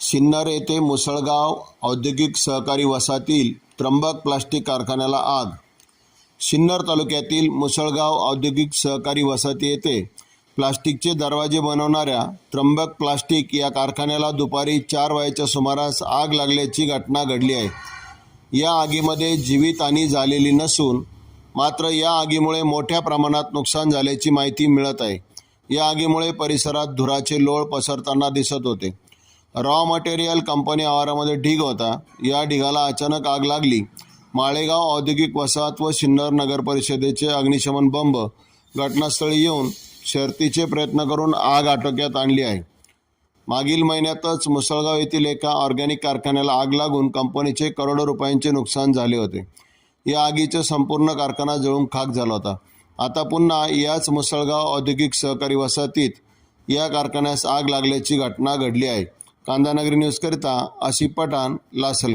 सिन्नर येथे मुसळगाव औद्योगिक सहकारी वसाहतील त्र्यंबक प्लास्टिक कारखान्याला आग. सिन्नर तालुक्यातील मुसळगाव औद्योगिक सहकारी वसाहती येथे प्लास्टिकचे दरवाजे बनवणाऱ्या त्र्यंबक प्लास्टिक या कारखान्याला दुपारी चार वाजेच्या सुमारास आग लागल्याची घटना घडली आहे. या आगीमध्ये जीवितहानी झालेली नसून मात्र या आगीमुळे मोठ्या प्रमाणात नुकसान झाल्याची माहिती मिळत आहे. या आगीमुळे परिसरात धुराचे लोळ पसरताना दिसत होते. रॉ मटेरियल कंपनी आवारामध्ये ढीग होता. या ढिगाला अचानक आग लागली. माळेगाव औद्योगिक वसाहत व सिन्नर नगर परिषदेचे अग्निशमन बंब घटनास्थळी येऊन शर्तीचे प्रयत्न करून आग आटोक्यात आणली आहे. मागील महिन्यातच मुसळगाव येथील एका ऑर्गॅनिक कारखान्याला आग लागून कंपनीचे करोडो रुपयांचे नुकसान झाले होते. या आगीचा संपूर्ण कारखाना जळून खाक झाला होता. आता पुन्हा याच मुसळगाव औद्योगिक सहकारी वसाहतीत या कारखान्यास आग लागल्याची घटना घडली आहे. कांदानगरी न्यूजकरिता आसिफ पठाण लासल